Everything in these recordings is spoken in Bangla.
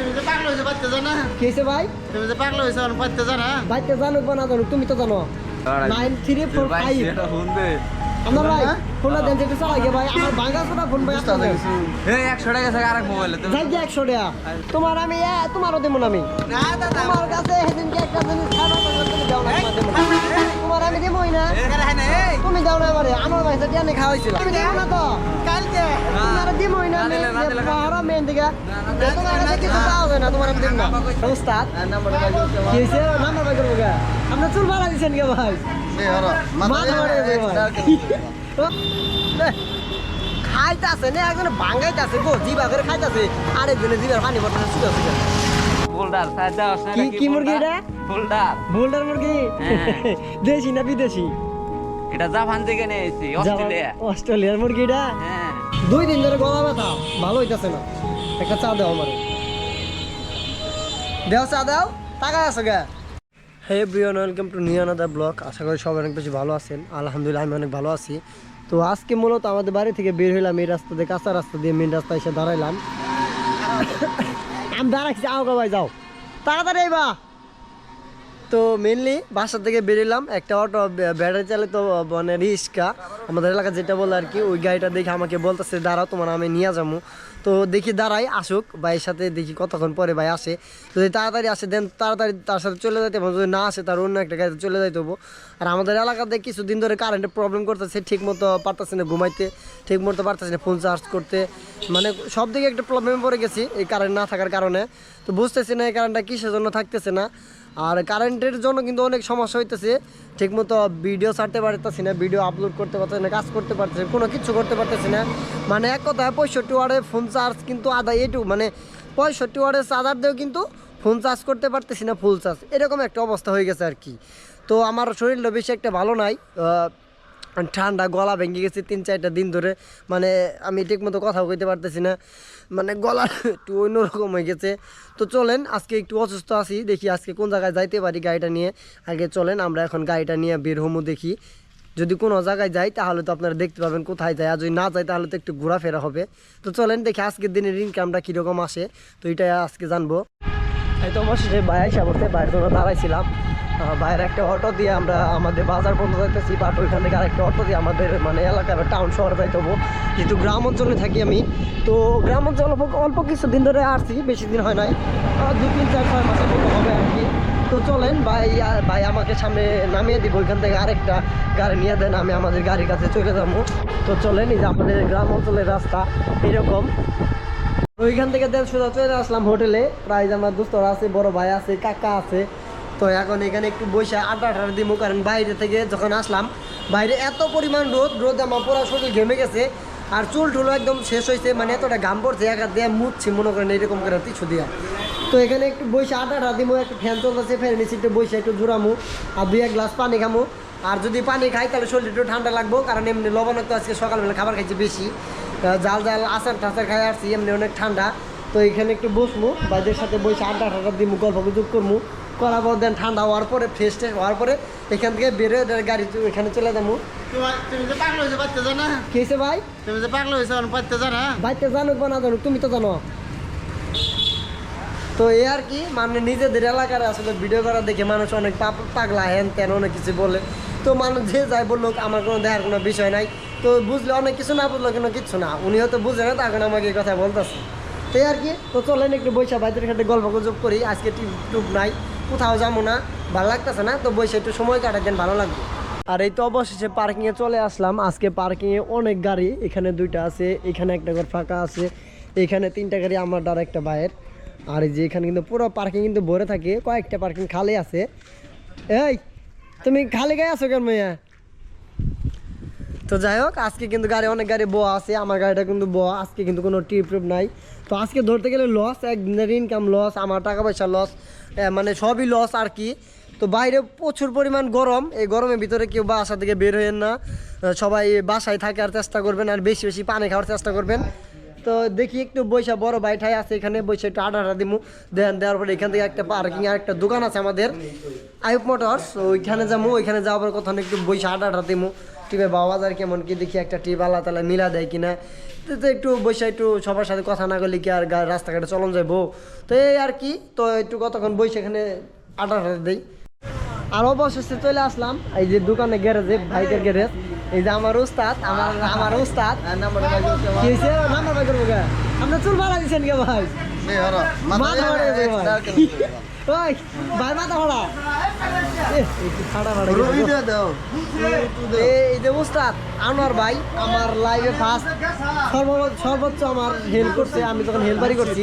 তুমি যে পাগল হয়েছে পারতে জানা কি হয়েছে ভাই? তুমি যে পাগল হয়েছে পারতে জানা বাইতে জানুক বা না জানুক তুমি তো জানো। নাইন থ্রি ফোর ফাইভ আমার ভাই ফোনটা দেন যেটা চালাই ভাই আমার ভাঙা ফোনা ফোন ভাই আপনার একশো টাকা থাকে আরেক মোবাইলে তো যাই যে একশো টাকা। তোমার আমি এ, তোমারও দেবো না আমি। তোমার কাছে সেদিনকে একটা জিনিস খাবার দাও না তোমার দেবো আমি দেবোই না তুমি দাও না এবারে আমার ভাই সেটা আমি তুমি দেবো না তো কালকে তোমার দেবোই না মেন দিকে দেবো আপনার চুল ভাড়া দিচ্ছেন কে ভাই ভাই খাইতাছে না একজন ভাঙাইতাছে গো জিবা করে খাইতাছে আরেকজনে জিবার পানি আছে বোল্ডার দাও কি কি মুরগি এটা? বোল্ডার বোল্ডার মুরগি? হ্যাঁ। দেশি না বিদেশি? এটা জাপান থেকে নিয়ে এসেছি অস্ট্রেলিয়া। অস্ট্রেলিয়ার মুরগিটা হ্যাঁ। দুই দিন ধরে গলা ব্যথা ভালো হইতাছে না। একটা চা দাও আমার। দেও চা দাও টাকা আছে গা। Hey Brian welcome to new another blog. আশা করি সবাই অনেক বেশি ভালো আছেন। আলহামদুলিল্লাহ আমি অনেক ভালো আছি। তো আজকে মূলত আমাদের বাড়ি থেকে বের হইলাম এই রাস্তা দিয়ে কাঁচা রাস্তা দিয়ে মেন রাস্তায় এসে দাঁড়াইলাম। আমি দাঁড়াচ্ছি আও গো ভাই, যাও। তাড়াতাড়ি বা তো মেনলি বাসা থেকে বেরোলাম, একটা অটো ব্যাটারি চালিত মানে রিস্কা আমাদের এলাকা যেটা বলে আর কি, ওই গাড়িটা দেখে আমাকে বলতেছে, দাঁড়াও, তোমার আমি নিয়ে যাব। তো দেখি দাঁড়াই, আসুক, ভাইয়ের সাথে দেখি কতক্ষণ পরে ভাই আসে। যদি তাড়াতাড়ি আসে, দেন তাড়াতাড়ি তার সাথে চলে যাইতে যদি না আসে তার অন্য একটা গাড়িতে চলে যাইতে হব। আর আমাদের এলাকাতে কিছুদিন ধরে কারেন্টের প্রবলেম করতেছে ঠিক মতো পারতেছে না ঘুমাইতে ঠিক মতো পারতেছে না ফোন চার্জ করতে। মানে সব দিকে একটা প্রবলেমে পড়ে গেছি, এই কারেন্ট না থাকার কারণে। তো বুঝতেছি না এই কারেন্টটা কিসের জন্য থাকতেছে না। আর কারেন্টের জন্য কিন্তু অনেক সমস্যা হইতেছে। ঠিকমতো ভিডিও ছাড়তে পারতেছি না ভিডিও আপলোড করতে পারতেছি না, কাজ করতে পারতেছি কোনো কিছু করতে পারতেছি না। মানে এক কথায় পঁয়ষট্টি ওয়ার্ডে ফোন চার্জ কিন্তু আধা এটু মানে পঁয়ষট্টি ওয়ার্ডের চার্জার দিয়েও কিন্তু ফোন চার্জ করতে পারতেছি না ফুল চার্জ এরকম একটা অবস্থা হয়ে গেছে আর কি। তো আমার শরীরটা বেশি একটা ভালো নাই ঠান্ডা গলা ভেঙে গেছে তিন চারটা দিন ধরে। মানে আমি ঠিকমতো কথাও কইতে পারতেছি না। মানে গলা একটু অন্যরকম হয়ে গেছে। তো চলেন, আজকে একটু অসুস্থ আছি। দেখি আজকে কোন জায়গায় যাইতে পারি গাড়িটা নিয়ে। আগে চলেন, আমরা এখন গাড়িটা নিয়ে বের হমু দেখি। যদি কোনো জায়গায় যাই, তাহলে তো আপনারা দেখতে পাবেন কোথায় যায়। আর যদি না যাই, তাহলে তো একটু ঘোরাফেরা হবে। তো চলেন, দেখি আজকের দিনের ইনকামটা কীরকম আসে। তো এটা আজকে জানব। এই তো অবশেষে বাইরে এসে বলতে বাইরে দাঁড়াইছিলাম। বাইরে একটা অটো দিয়ে আমরা আমাদের বাজার পর্যন্ত যাইতেছি বাট ওইখান থেকে আরেকটা অটো দিয়ে আমাদের মানে এলাকার টাউন শহরে যাইতে হব যেহেতু গ্রাম অঞ্চলে থাকি আমি, তো গ্রাম অঞ্চল অল্প অল্প কিছু দিন ধরে আসছি, বেশি দিন হয় নাই। দু তিন চার ছয় মাসের মতো হবে আর কি। তো চলেন, ভাই ভাই আমাকে সামনে নামিয়ে দিব, ওইখান থেকে আরেকটা গাড়ি নিয়ে দেন, আমি আমাদের গাড়ির কাছে চলে যাব। তো চলেন, এই যে আমাদের গ্রাম অঞ্চলের রাস্তা, এরকম। ওইখান থেকে দেন চলে আসলাম হোটেলে। প্রায় আমার দোস্তরা আছে, বড় ভাই আছে, কাকা আছে তো এখন এখানে একটু বসে আড্ডা আড্ডা দিব কারণ বাইরে থেকে যখন আসলাম, বাইরে এত পরিমাণ রোদ রোদ আমার পুরো শরীর ঘেমে গেছে, আর চুল টুলো একদম শেষ হয়েছে মানে এতটা ঘাম পড়ছে, একা দিয়ে মুছছি, মনে করেন এরকম করে কিছু দিয়া। তো এখানে একটু বসে আড্ডা আড্ডা দিব একটু ফ্যান চলতেছে ফ্যান নিচে একটু বসে একটু জুড়ামু আর দুই এক গ্লাস পানি খামু। আর যদি পানি খাই, তাহলে শরীর একটু ঠান্ডা লাগবো, কারণ এমনি লবণাক্ত আজকে সকালবেলা খাবার খাইছি বেশি। জাল জাল আচার টাচার খাই আসছি, এমনি অনেক ঠান্ডা। তো এখানে একটু বসবো, বাইদের সাথে বসে আড্ডা টাড্ডা দিব গল্প গুজব করব করার পর দেন ঠান্ডা হওয়ার পরে ফ্রেশ ট্রেশ হওয়ার পরে এখান থেকে দেন গাড়ি এখানে চলে যাব। তুমি যে পাগল হয়েছে পারতে জানা? কি হয়েছে ভাই? তুমি যে পাগল হয়েছে অন জানা? বাইতে জানুক বা না জানুক তুমি তো জানো। তো এ আর কি মানে নিজেদের এলাকার আসলে ভিডিও করা দেখে মানুষ অনেক পাগলা হ্যান তেন অনেক কিছু বলে। তো মানুষ যে যাই বলল আমার কোনো দেখার কোনো বিষয় নাই। তো বুঝলে অনেক কিছু না বুঝলো কোনো কিছু না। উনিও তো বুঝে না তখন আমাকে এই কথা বলতেছে। তো আর কি তো চলেন একটু বৈশা ভাইদের সাথে গল্প গুজব করি আজকে টিপ টুপ নাই। কোথাও যাব না, ভালো লাগতেছে না, তো বসে একটু সময় কাটাতেন ভালো লাগবে। আর এই তো অবশেষে পার্কিংয়ে চলে আসলাম। আজকে পার্কিংয়ে অনেক গাড়ি, এখানে দুইটা আছে, এখানে একটা ঘর ফাঁকা আছে, এখানে তিনটা গাড়ি, আমার দ্বারা একটা বাইরের আর এই যে এখানে কিন্তু পুরো পার্কিং কিন্তু ভরে থাকে, কয়েকটা পার্কিং খালি আছে। এই, তুমি খালি গায়ে আছো কেন মেয়া তো যাই হোক, আজকে কিন্তু গাড়ি, অনেক গাড়ি বোয়া আছে, আমার গাড়িটা কিন্তু বোয়া, আজকে কিন্তু কোনো টিপ টিপ নাই। তো আজকে ধরতে গেলে লস একদিনের ইনকাম লস আমার টাকা পয়সা লস মানে সবই লস আর কি। তো বাইরে প্রচুর পরিমাণ গরম, এই গরমের ভিতরে কেউ বাসা থেকে বের হইেন না। সবাই বাসায় থাকার চেষ্টা করবেন, আর বেশি বেশি পানি খাওয়ার চেষ্টা করবেন। তো দেখি একটু বৈশা বড় বাইঠাই আছে এখানে, বৈশা একটু আড্ডা দিমু। দেন, দেওয়ার পরে এখান থেকে একটা পার্কিং আর একটা দোকান আছে আমাদের আইপ মোটরস। ওইখানে যাব ওইখানে যাওয়ার কথা একটু বৈশা আড্ডা দিমু। টিপে বাবা বাজার কেমন কি দেখি একটা টিপ আল্লাহ তালা মিলা দেয় কিনা। তো একটু বসে একটু সবার সাথে কথা না করলে কি আর রাস্তাঘাটে চলন যাব তো এই আর কি তো একটু কতক্ষণ বসে এখানে আটা দিই। আর অবশেষে চলে আসলাম এই যে দোকানে গ্যারেজে বাইকের গ্যারেজ। এই যে আমার উস্তাদ আমার আমার উস্তাদ নাম্বার করব কে? চুল ভাড়া দিচ্ছেন কে ভাই? ওই ভাই মাথা ভাড়া এ, এই যে উস্তাদ আনোয়ার ভাই আমার লাইভে ফার্স্ট সর্বোচ্চ সর্বোচ্চ আমার হেল্প করছে। আমি যখন হেল্পারি করছি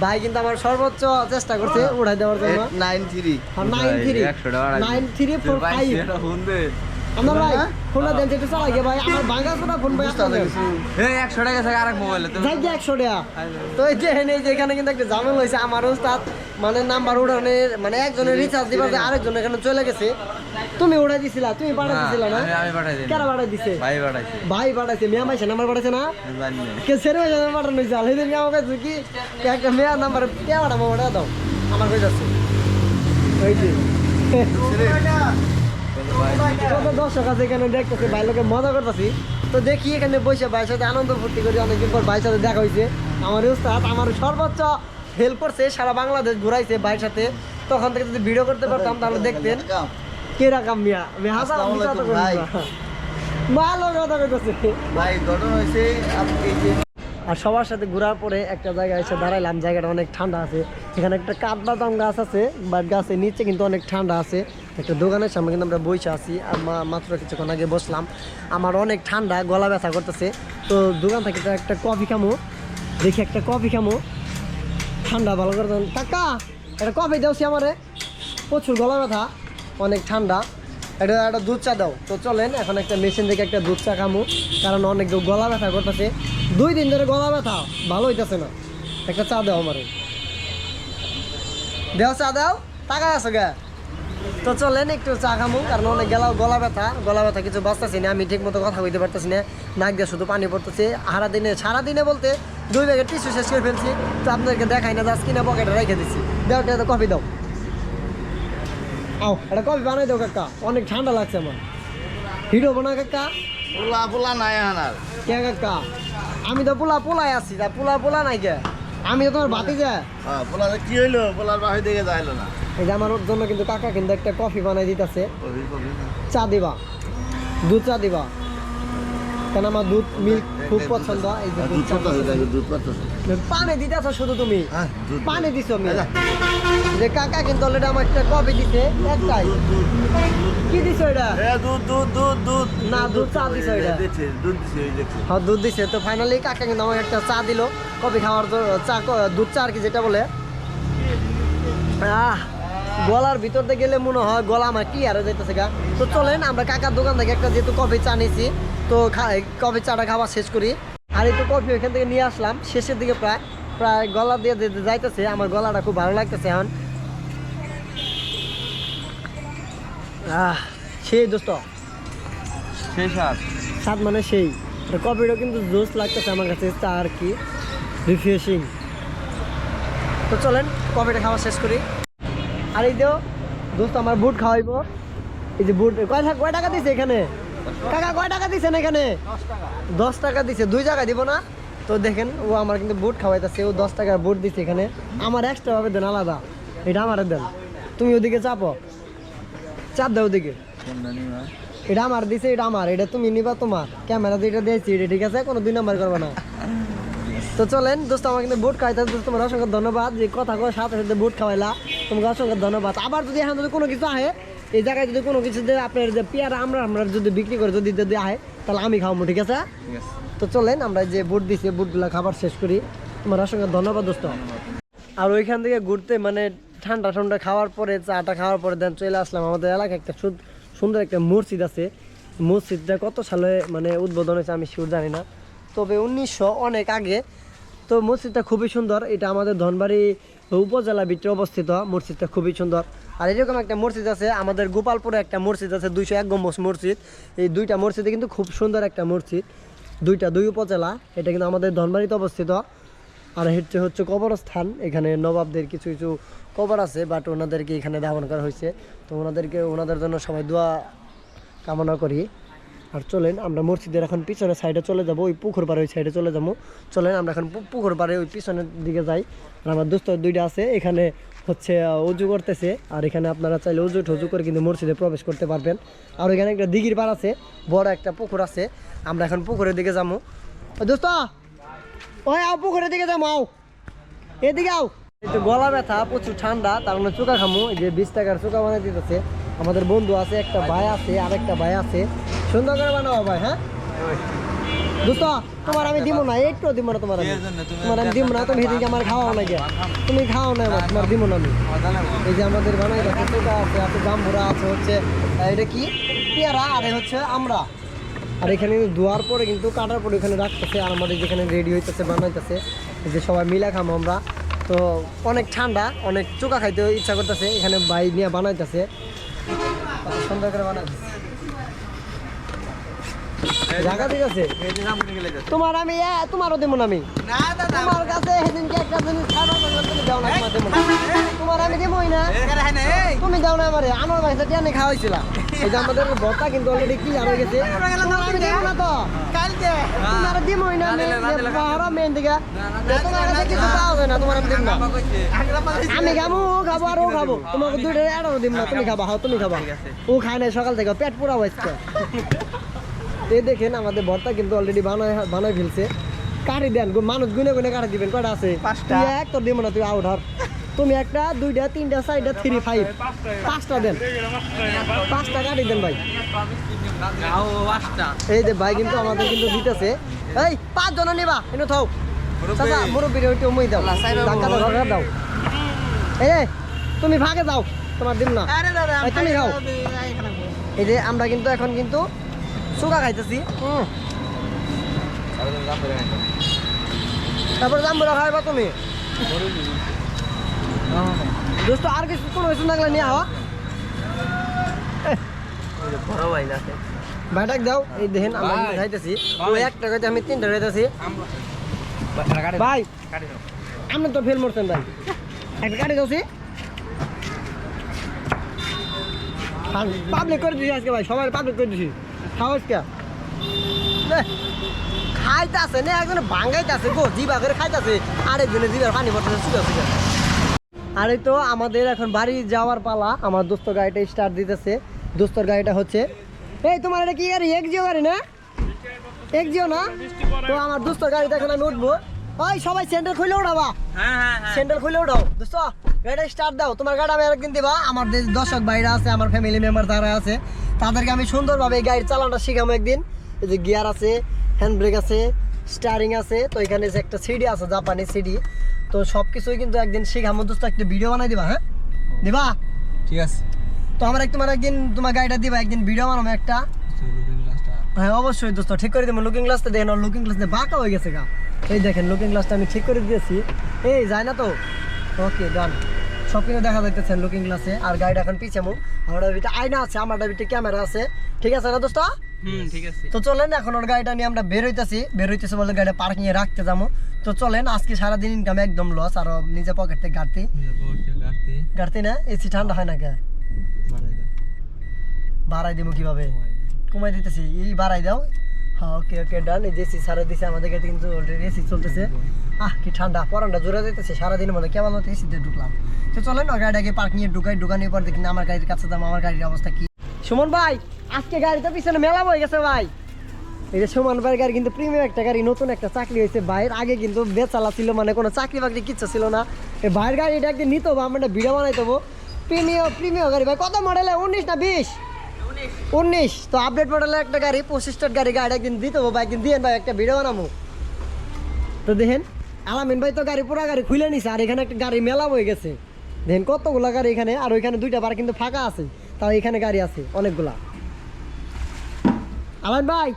ভাই কিন্তু আমার সর্বোচ্চ চেষ্টা করছে উড়াই দেওয়ার জন্য। Nine three nine three nine three four five আমার ভাই ফোনটা দেন একটু চালাই গে ভাই। আমার ভাঙা ফোনা ফোন ভাই আপনার এই একশো টাকা আছে আরেক মোবাইলে তুমি যাই যে একশো টাকা। তো এই যে এই যে এখানে কিন্তু একটা ঝামেলা হয়েছে। আমার মানে নাম্বার উঠানের মানে একজনের রিচার্জ দিবার যে আরেকজন এখানে চলে গেছে। তুমি উঠাই দিছিলা তুমি পাঠাই দিছিলা না? আমি- আমি পাঠাই দিই কেরা পাঠাই দিছে? ভাই পাঠাইছি। ভাই পাঠাইছে মেয়া মাইছে নাম্বার পাঠাইছে না? কে সেরে হয়ে পাঠানো সেদিন আমাকে কি একটা মেয়ার নাম্বার কে পাঠাবো ওটা দাও আমার কাছে আছে ওই যে। দর্শক আছে এখানে দেখতেছি ভাই লোকে মজা করতেছি। তো দেখি এখানে বসে ভাইয়ের সাথে আনন্দ ফুর্তি করি অনেকদিন পর ভাইয়ের সাথে দেখা হয়েছে। আমার উস্তাদ আমার সর্বোচ্চ হেল্প করছে সারা বাংলাদেশ ঘুরাইছে ভাইয়ের সাথে। তখন থেকে যদি ভিডিও করতে পারতাম তাহলে দেখতেন। মিয়া? না। ভালো কথা কইতেছে। ভাই ঘটনা হয়েছে আপনি আর সবার সাথে ঘোরার পরে একটা জায়গায় এসে দাঁড়াইলাম জায়গাটা অনেক ঠান্ডা আছে। এখানে একটা কাঠবাদাম গাছ আছে বাট গাছের নিচে কিন্তু অনেক ঠান্ডা আছে। একটা দোকানের সামনে কিন্তু আমরা বসে আছি আর মাত্র কিছুক্ষণ আগে বসলাম। আমার অনেক ঠান্ডা, গলা ব্যথা করতেছে। তো দোকান থেকে একটা কফি খামো। দেখি একটা কফি খামো। ঠান্ডা ভালো করে কাকা, একটা কফি দাওছি আমারে। প্রচুর গলা ব্যথা, অনেক ঠান্ডা। এটা একটা দুধ চা দাও। তো চলেন, এখন একটা মেশিন থেকে একটা দুধ চা খামো। কারণ অনেক গলা ব্যথা করতেছে। দুই দিন ধরে গলা ব্যথা, ভালো হইতেছে না। একটা চা দাও আমারে। দেও চা দাও। টাকা আছে গা তো চলেন একটু চা খামু কারণ অনেক গেলাও গলা ব্যথা গলা ব্যথা কিছু বাঁচতেছি না আমি ঠিক মতো কথা বলতে পারতেছি না নাক দিয়ে শুধু পানি পড়তেছে। সারা দিনে সারা দিনে বলতে দুই ব্যাগের টিস্যু শেষ করে ফেলছি তো আপনাদেরকে দেখাই না জাস্ট কিনা পকেটে রেখে দিচ্ছি দাও একটা কফি দাও। আও একটা কফি বানাই দাও কাকা। অনেক ঠান্ডা লাগছে আমার। হিট হব না কাকা। পোলা পোলা নাই আনার। কে কাকা? আমি তো পোলা পোলাই আছি তা পোলা পোলা নাই কে? আমি তো তোমার বাতি যা হ্যাঁ পোলার কি হইল? পোলার বাহির দিকে যাইলো না। এই যে আমার জন্য কিন্তু কাকা কিন্তু একটা কফি বানাই দিতেছে। চা দিবা। দুধ চা দিবা। কেন আমার দুধ মিল্ক খুব পছন্দ এই যে দুধ। পানি দিতেছ শুধু তুমি? হ্যাঁ পানি দিছো আমি যে কাকা কিন্তু অলরেডি আমার একটা কফি দিছে একটাই। কি দিছো এটা? দুধ দুধ দুধ দুধ। না, দুধ চা দিছে। দিছে দুধ দিছে হ্যাঁ দুধ দিছে। তো ফাইনালি কাকা কিন্তু আমার একটা চা দিল। কফি খাওয়ার চা দুধ চা আর কি যেটা বলে। আহ! গলার ভিতর দিয়ে গেলে মনে হয় গলা আমার কি আর যাইতেছে গা? তো চলেন আমরা কাকার দোকান থেকে একটা যেহেতু কফি চা নিয়েছি তো কফি চাটা খাওয়া শেষ করি। আর এই তো কফি ওইখান থেকে নিয়ে আসলাম শেষের দিকে প্রায় প্রায় গলা দিয়ে যাইতেছে আমার গলাটা খুব ভালো লাগতেছে এখন। আহ সেই দোস্ত। সেই স্বাদ। মানে সেই। তো কফিটা কিন্তু জোস লাগতেছে আমার কাছে চা আর কি। রিফ্রেশিং তো চলেন কফিটা খাওয়া শেষ করি। আর এই দেও, দোস্ত, আমার বুট খাওয়াইবো। এই যে বুট, কয় কয় টাকা দিছে এখানে? কাকা, কয় টাকা দিছেন এখানে? দশ টাকা দিছে, দুই জায়গায় দিব না? তো দেখেন, ও আমার কিন্তু বুট খাওয়াইতেছে, ও দশ টাকার বুট দিছে এখানে। আমার এক্সট্রা ভাবে দেন, আলাদা। এটা আমার দেন। তুমি ওদিকে চাপো। চাপ দাও ওদিকে। এটা আমার দিছে, এটা আমার। এটা তুমি নিবা তোমার। ক্যামেরা এটা দিয়েছি, এটা ঠিক আছে, কোনো দুই নাম্বার করবে না। তো চলেন দোস্ত আমার কিন্তু বুট খাইতে দোস্ত তোমার অসংখ্য ধন্যবাদ যে কথা কয় সাথে সাথে বুট খাওয়াইলা। তোমাকে অসংখ্য ধন্যবাদ। আবার যদি এখন যদি কোনো কিছু আহে এই জায়গায় যদি কোনো কিছু দিয়ে আপনার যে পেয়ারা আমরা আমরা যদি বিক্রি করে যদি যদি আহে তাহলে আমি খাওয়াবো ঠিক আছে? তো চলেন আমরা যে বুট দিছি বুটগুলো খাবার শেষ করি। তোমার অসংখ্য ধন্যবাদ দোস্ত। আর ওইখান থেকে ঘুরতে মানে ঠান্ডা ঠান্ডা খাওয়ার পরে চাটা খাওয়ার পরে দেন চলে আসলাম। আমাদের এলাকায় একটা সুন্দর একটা মসজিদ আছে। মসজিদটা কত সালে মানে উদ্বোধন হয়েছে আমি শিওর জানি না। তবে উনিশশো অনেক আগে তো মসজিদটা খুবই সুন্দর। এটা আমাদের ধনবাড়ি উপজেলা ভিতরে অবস্থিত। মসজিদটা খুবই সুন্দর। আর এরকম একটা মসজিদ আছে, আমাদের গোপালপুরে একটা মসজিদ আছে, দুইশো এক গম্বুজ মসজিদ। এই দুইটা মসজিদে কিন্তু খুব সুন্দর একটা মসজিদ। দুইটা, দুই উপজেলা। এটা কিন্তু আমাদের ধনবাড়িতে অবস্থিত। আর হচ্ছে হচ্ছে কবরস্থান। এখানে নবাবদের কিছু কিছু কবর আছে বাট ওনাদেরকে এখানে দাফন করা হয়েছে। তো ওনাদেরকে, ওনাদের জন্য সবাই দোয়া কামনা করি। আর চলেন, আমরা মসজিদের এখন পিছনের সাইডে চলে যাব, ওই পুকুর পাড়ে ওই সাইডে চলে যাব। চলেন, আমরা এখন পুকুর পাড়ে ওই পিছনের দিকে যাই। আর আমার দোস্ত দুইটা আছে, এখানে হচ্ছে উজু করতেছে। আর এখানে আপনারা চাইলে উজু টুজু করে কিন্তু মসজিদে প্রবেশ করতে পারবেন। আর এখানে একটা দিঘির পাড় আছে, বড় একটা পুকুর আছে। আমরা এখন পুকুরের দিকে যাব। দোস্ত, ওই আও, পুকুরের দিকে যাব, আও। এদিকে আও। একটু গলা ব্যথা, প্রচুর ঠান্ডা, তার মানে চুকা খামু। এই যে বিশ টাকার চুকা বানিয়ে দিতেছে। আমাদের বন্ধু আছে একটা ভাই আছে আর একটা ভাই আছে। সুন্দর করে বানাবো ভাই হ্যাঁ? দোস্ত তোমার আমি দিব না একটু দিব না তোমার আমি। তোমার আমি দিব না তুমি সেদিকে আমার খাওয়াও না গিয়া তুমি খাও না এবার, তোমার দিব না আমি। এই যে আমাদের বানাই দেখো চুকা আছে আছে জাম্বুরা আছে হচ্ছে এটা কি? পেয়ারা আর হচ্ছে আমরা। আর এখানে ধোয়ার পরে কিন্তু কাটার পরে এখানে রাখতেছে আর আমাদের যেখানে রেডি হইতেছে বানাইতেছে যে সবাই মিলা খামো আমরা। তো অনেক ঠান্ডা অনেক চোকা খাইতে ইচ্ছা করতেছে এখানে বাই নিয়ে বানাইতেছে। কত সুন্দর করে বানাইতেছে জায়গা ঠিক আছে তোমার আমি তোমারও দেবো না আমি তোমার কাছে সেদিনকে একটা জিনিস খাবার দাও না তোমার দেবো না তোমার আমি দেবোই না তুমি দাও না আমারে আমার ভাই সাথে আমি খাওয়াইছিল এই যে আমাদের ভর্তা কিন্তু অলরেডি কি হয়ে গেছে আমি দেবো না তো তোমার দিমই না আমি মেন দিকে তোমার কাছে কিছু পাওয়া যায় না তোমার আমি দেব না আমি খাব ও খাব আর ও খাব তোমাকে দুইটা এড়ানো দিব না তুমি খাবা হাও তুমি খাবা ও খায় না সকাল থেকে পেট পুরা হয়েছে এই দেখেন আমাদের ভর্তা কিন্তু অলরেডি বানায় বানাই ফেলছে। কাটি দেন গো- মানুষ গুনে গুনে কাটি দিবেন কয়টা আছে? তুই এক তোর দিব না তুই আউট হর। তুমি একটা দুইটা তিনটা চারটা থ্রি ফাইভ পাঁচটা দেন। পাঁচটা কাটি দেন ভাই। এই যে ভাই কিন্তু আমাদের কিন্তু দিতেছে। এই পাঁচ জন নিবা এনে থাও। চাচা মুরব্বীর ওইটা মই দাও। টাকা দাও দাও। এই তুমি ভাগে যাও তোমার দিন না। তুমি খাও। এই যে আমরা কিন্তু এখন কিন্তু সুগা খাইতেছি। হুম তারপরে জাম্বুরা খাইবা তুমি? দোস্ত আর কিছু কোনো কিছু লাগলে নিয়ে আওয়া ভাইটাক দাও এই দেখেন আমরা কিন্তু খাইতেছি। ও একটা খাইতে আমি তিনটা খাইতেছি। ভাই আপনি তো ফেল মরছেন ভাই। একটা গাড়ি দাওছি পাবলিক করে দিছি আজকে ভাই সবাই পাবলিক করে দিছি। খাও আজকে নে, খাইতাছে না একজনে ভাঙ্গাইতাছে গো জিবা করে খাইতাছে। আরেকজনে জিবার পানি পড়তেছে সুগা সুগা আর তো আমাদের এখন বাড়ি যাওয়ার পালা আমার দোস্ত গাড়িটা স্টার্ট দিতেছে। দোস্তর গাড়িটা হচ্ছে এই তোমার এটা কি গাড়ি? এক্সিও গাড়ি না? এক্সিও না? তো আমার দোস্তর গাড়িতে এখন আমি উঠবো। ওই সবাই সেন্টার খুলে উঠাবা স্যান্ডেল খুলে উঠাও দোস্ত গাড়িটা স্টার্ট দাও তোমার গাড়ি আমি একদিন দিবা। আমার দর্শক ভাইরা আছে আমার ফ্যামিলি মেম্বার যারা আছে তাদেরকে আমি সুন্দরভাবে এই গাড়ির চালানটা শিখাবো একদিন। এই যে গিয়ার আছে হ্যান্ড ব্রেক আছে স্টারিং আছে তো এখানে যে একটা সিডি আছে জাপানি সিডি তো সব কিছুই কিন্তু একদিন শিখাবো দোস্ত একটা ভিডিও বানাই দিবা হ্যাঁ? দিবা? ঠিক আছে। তো আমার তোমার একদিন তোমার গাড়িটা দিবা একদিন ভিডিও বানাবো একটা। হ্যাঁ অবশ্যই দোস্ত ঠিক করে দেবো। লুকিং গ্লাসটা দেখেন লুকিং গ্লাস বাঁকা হয়ে গেছে গা। এই দেখেন লুকিং গ্লাসটা আমি ঠিক করে দিয়েছি। এই যায় না তো? ওকে ডান সব কিছু দেখা যাইতেছে লুকিং গ্লাসে আর গাড়িটা এখন পিছে মু আমার ভিতরে আয়না আছে আমার ভিতরে ক্যামেরা আছে। ঠিক আছে না দোস্ত? তো চলেন এখন ওর গাড়িটা নিয়ে আমরা বের হইতেছি। বের হইতেছি বলে গাড়িটা পার্কিং এ রাখতে যাব। তো চলেন আজকে সারাদিন ইনকাম একদম লস আর নিজে পকেট থেকে গাড়তি গাড়তি না? এসি ঠান্ডা হয় না কে? বাড়াই দিব কীভাবে? কমাই দিতেছি। এই বাড়াই দাও। হ্যাঁ ওকে ওকে ডান এই যে এসি সারা দিছে আমাদের কাছে কিন্তু অলরেডি এসি চলতেছে। আহ, কি ঠান্ডা, পরানটা জোরে যেতেছে সারাদিনের মধ্যে কেমন মতো এসিতে ঢুকলাম। তো চলেন ওই গাড়িটাকে পার্কিং এ ঢুকাই, ঢুকানোর পর দেখি না আমার গাড়ির কাছে দাম আমার গাড়ির অবস্থা কি। সুমন ভাই, আজকে গাড়িটা পিছনে মেলা হয়ে গেছে ভাই। এই যে সুমন ভাইয়ের গাড়ি কিন্তু প্রিমিয়াম একটা গাড়ি, নতুন একটা চাকরি হয়েছে ভাইয়ের। আগে কিন্তু বেচালা ছিল মানে কোনো চাকরি বাকরি কিচ্ছু ছিল না। এই ভাইয়ের গাড়িটা একদিন নিতে হবে আমরা একটা ভিডিও বানাইতে হব প্রিমিয়াম প্রিমিয়াম গাড়ি ভাই, কত মডেলে উনিশ না বিশ? উনিশ। তো আপডেট মডেলের একটা গাড়ি পঁচিশটার গাড়ি গাড়ি একদিন দিতে হবে ভাই, একদিন দিয়ে ভাই একটা ভিডিও বানাবো তো দেখেন আলামিন ভাই তো গাড়ি পুরা গাড়ি খুলে নিছে, আর এখানে একটা গাড়ি মেলা হয়ে গেছে। দেখেন কতগুলা গাড়ি এখানে, আর ওইখানে দুইটা বার কিন্তু ফাঁকা আছে, তাও এখানে গাড়ি আছে, অনেকগুলা। আলামিন ভাই,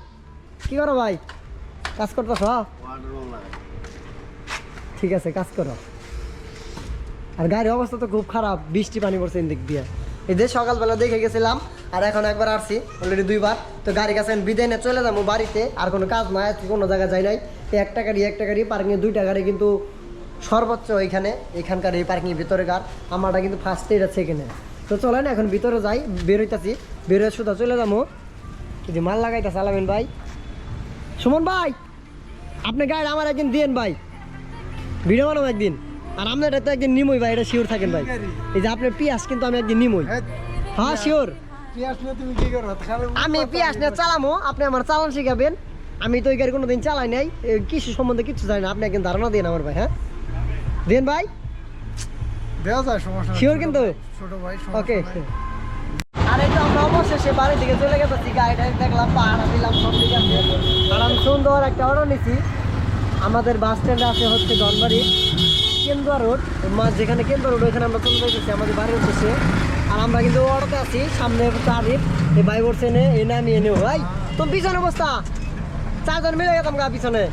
কি করো ভাই? কাজ করতেছ? ঠিক আছে, কাজ করো। আর গাড়ির অবস্থা তো খুব খারাপ, বৃষ্টি পানি পড়ছে এদিক দিয়ে। এই যে সকালবেলা দেখে গেছিলাম, আর এখন একবার আসছি অলরেডি দুইবার। তো গাড়ি কাছে বিদায় নিয়ে চলে যাব বাড়িতে, আর কোনো কাজ নাই, কোনো জায়গায় যাই নাই। একটা গাড়ি একটা গাড়ি পার্কিংয়ে দুইটা গাড়ি কিন্তু সর্বোচ্চ এখানে এখানকার এই পার্কিংয়ের ভিতরে গার আমারটা কিন্তু ফার্স্টে এটা সেকেন্ডে তো চলেন এখন ভিতরে যাই বেরোইতেছি। বেরোয় শুধু চলে যাব যদি মাল লাগাইতে চালাবেন ভাই। সুমন ভাই আপনি গাড়ি আমার একদিন দিয়েন ভাই। ভিডিও বানাবো একদিন। আর আপনার এটা তো একদিন নিমই ভাই এটা শিওর থাকেন ভাই। এই যে আপনার পিয়াস কিন্তু আমি একদিন নিমই। হ্যাঁ শিওর আমি পিয়াস নিয়ে চালামো আপনি আমার চালান শিখাবেন। আমি তো এই গাড়ি কোনোদিন চালাই নাই। কৃষি সম্বন্ধে কিছু জানি না। আপনি একদিন ধারণা দিন আমার ভাই হ্যাঁ? দিন ভাই? দেওয়া যায় সমস্যা শিওর কিন্তু? ছোট ভাই ওকে আর আমরা অবশেষে বাড়ির দিকে চলে গেছি গাড়িটা দেখলাম পাহাড়া দিলাম সব আর আমি সুন্দর একটা অর্ডার নিছি। আমাদের বাস স্ট্যান্ডে আছে হচ্ছে ধনবাড়ি কেন্দুয়া রোড। যেখানে কেন্দুয়া রোড ওইখানে আমরা চলে যাইতেছি আমাদের বাড়ির উদ্দেশ্যে। আর আমরা কিন্তু অটোতে আছি সামনে তারিফ এই ভাই বলছে নে এই নামিয়ে নেও ভাই। তো পিছনে অবস্থা। চারজন মিলে গেতাম গা পিছনে।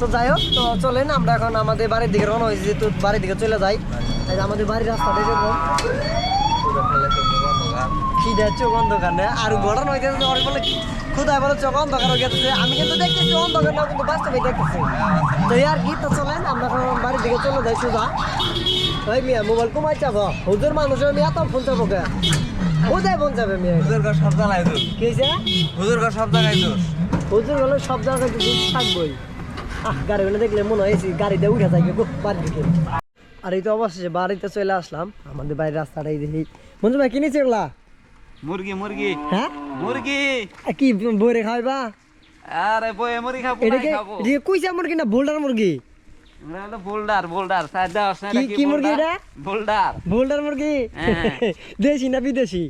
তো যাই হোক তো চলেন আমরা এখন আমাদের বাড়ির দিকে রওনা হয়েছি তো বাড়ির দিকে চলে যাই। যে আমাদের বাড়ির রাস্তাটা এরকম খিদে চোখ অন্ধকার না আর ঘটনা হইতেছে যে ওর বলে খুদায় বলে চোখ অন্ধকার হয়ে গেছে। আমি কিন্তু দেখতেছি অন্ধকার না কিন্তু বাস্তবে দেখতেছি। তো আর কি তো চলেন আমরা এখন বাড়ির দিকে চলে যাই সুদা ওই মিয়া মোবাইল কমাই চাবো। হুজুর মানুষ আমি এত ফোন চাবো কে? কোথায় ফোন যাবে মিয়া। হুজুর ঘর সব জায়গায় হুজুর ঘর সব জায়গায় হুজুর হলো সব জায়গায় থাকবোই। আহ দেখলে মনে হয়েছে গাড়িতে উঠে থাকে বাড়ি দিকে। আর এই তো অবশেষে বাড়িতে চলে আসলাম আমাদের বাড়ির রাস্তাটা এই দেখি। মঞ্জু ভাই কিনেছি ওগুলা মুরগি মুরগি। হ্যাঁ? মুরগি। কি বইরে খাইবা আরে বয়ে মুরগি খাব এটাকে মুরগি না বোল্ডার মুরগি? এটা বোল্ডার বোল্ডার। সাইড দাও কি- কি মুরগি এটা? বোল্ডার। বোল্ডার মুরগি। দেশি না বিদেশি?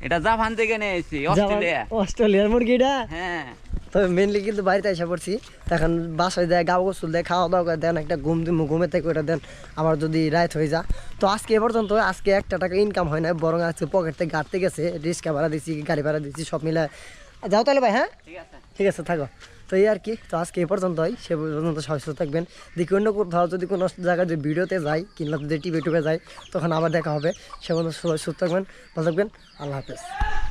এটা জাপান থেকে নিয়ে এসেছি অস্ট্রেলিয়া। অস্ট্রেলিয়ার মুরগিটা হ্যাঁ। তো মেনলি কিন্তু বাড়িতে এসে পড়ছি। এখন বাসায় দেয় গাও গোসল দেয় খাওয়া দাওয়া করে দেন একটা ঘুম দিমু ঘুমে থেকে ওটা দেন আবার যদি রাত হয়ে যা তো আজকে এ পর্যন্ত আজকে একটা টাকা ইনকাম হয় না বরং আজকে পকেট থেকে গাড়তে গেছে রিক্সা ভাড়া দিচ্ছি গাড়ি ভাড়া দিচ্ছি সব মিলে। যাও তাহলে ভাই হ্যাঁ? ঠিক আছে। ঠিক আছে থাকো। তো এই আর কি তো আজকে এই পর্যন্তই সে পর্যন্ত সুস্থ থাকবেন। দেখি অন্য কোথাও যদি কোনো জায়গায় যদি ভিডিওতে যাই কিংবা যদি টিভি টুবে যাই তখন আবার দেখা হবে। সে পর্যন্ত সুস্থ থাকবেন ভালো থাকবেন আল্লাহ হাফেজ।